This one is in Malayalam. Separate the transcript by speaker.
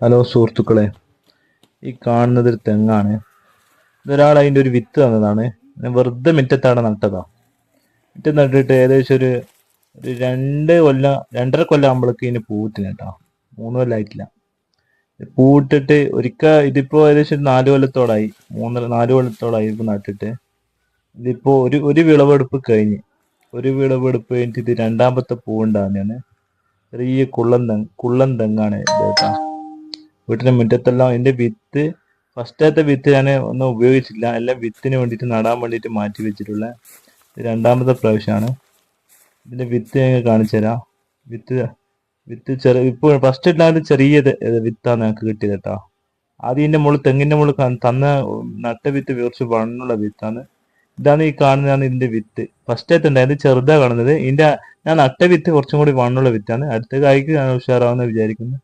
Speaker 1: ഹലോ സുഹൃത്തുക്കളെ ഈ കാണുന്നത് ഒരു തെങ്ങാണ്. ഇതൊരാൾ അതിന്റെ ഒരു വിത്ത് തന്നതാണ്. വെറുതെ മുറ്റത്താണ് നട്ടതാ. മിറ്റം നട്ടിട്ട് ഏകദേശം ഒരു ഒരു രണ്ട് കൊല്ലം രണ്ടര കൊല്ലം ആകുമ്പോഴേക്ക് ഇതിന് പൂവിട്ടില്ല കേട്ടോ. മൂന്ന് കൊല്ലമായിട്ടില്ല പൂവിട്ടിട്ട് ഒരിക്കൽ ഇതിപ്പോൾ ഏകദേശം ഒരു നാല് കൊല്ലത്തോളായി. മൂന്നര നാല് കൊല്ലത്തോളായി ഇപ്പോൾ നട്ടിട്ട്. ഇതിപ്പോൾ ഒരു ഒരു വിളവെടുപ്പ് കഴിഞ്ഞ്. ഒരു വിളവെടുപ്പ് കഴിഞ്ഞിട്ട് ഇത് രണ്ടാമത്തെ പൂവുണ്ടാകുന്നതാണ് ചെറിയ കുള്ളൻ തെങ്ങ് കുള്ളൻ തെങ്ങാണ് ഇത് കേട്ടോ. വീട്ടിന്റെ മുറ്റത്തെല്ലാം ഇതിന്റെ വിത്ത് ഫസ്റ്റത്തെ വിത്ത് ഞാൻ ഒന്നും ഉപയോഗിച്ചില്ല. എല്ലാം വിത്തിന് വേണ്ടിയിട്ട് നടാൻ വേണ്ടിയിട്ട് മാറ്റി വെച്ചിട്ടുള്ള രണ്ടാമത്തെ പ്രാവശ്യമാണ്. ഇതിന്റെ വിത്ത് ഞാൻ കാണിച്ചു തരാം. വിത്ത് വിത്ത് ചെറിയ ഇപ്പോൾ ഫസ്റ്റ് ഇട്ടാലും ചെറിയ വിത്താണ് ഞങ്ങൾക്ക് കിട്ടിയത് കേട്ടോ. ആദ്യം ഇതിന്റെ മുകളിൽ തെങ്ങിന്റെ മുകളിൽ തന്ന നട്ട വിത്ത് കുറച്ച് വണ്ണുള്ള വിത്താണ്. ഇതാണ് ഈ കാണുന്നതാണ് ഇതിന്റെ വിത്ത്. ഫസ്റ്റ് ഉണ്ടായത് ചെറുതാണ് കാണുന്നത്. ഇതിന്റെ ഞാൻ നട്ട വിത്ത് കുറച്ചും കൂടി വണ്ണുള്ള വിത്താണ്. അടുത്ത കായ്ക്ക് ഞാൻ ഉഷാറാവുന്ന വിചാരിക്കുന്നു.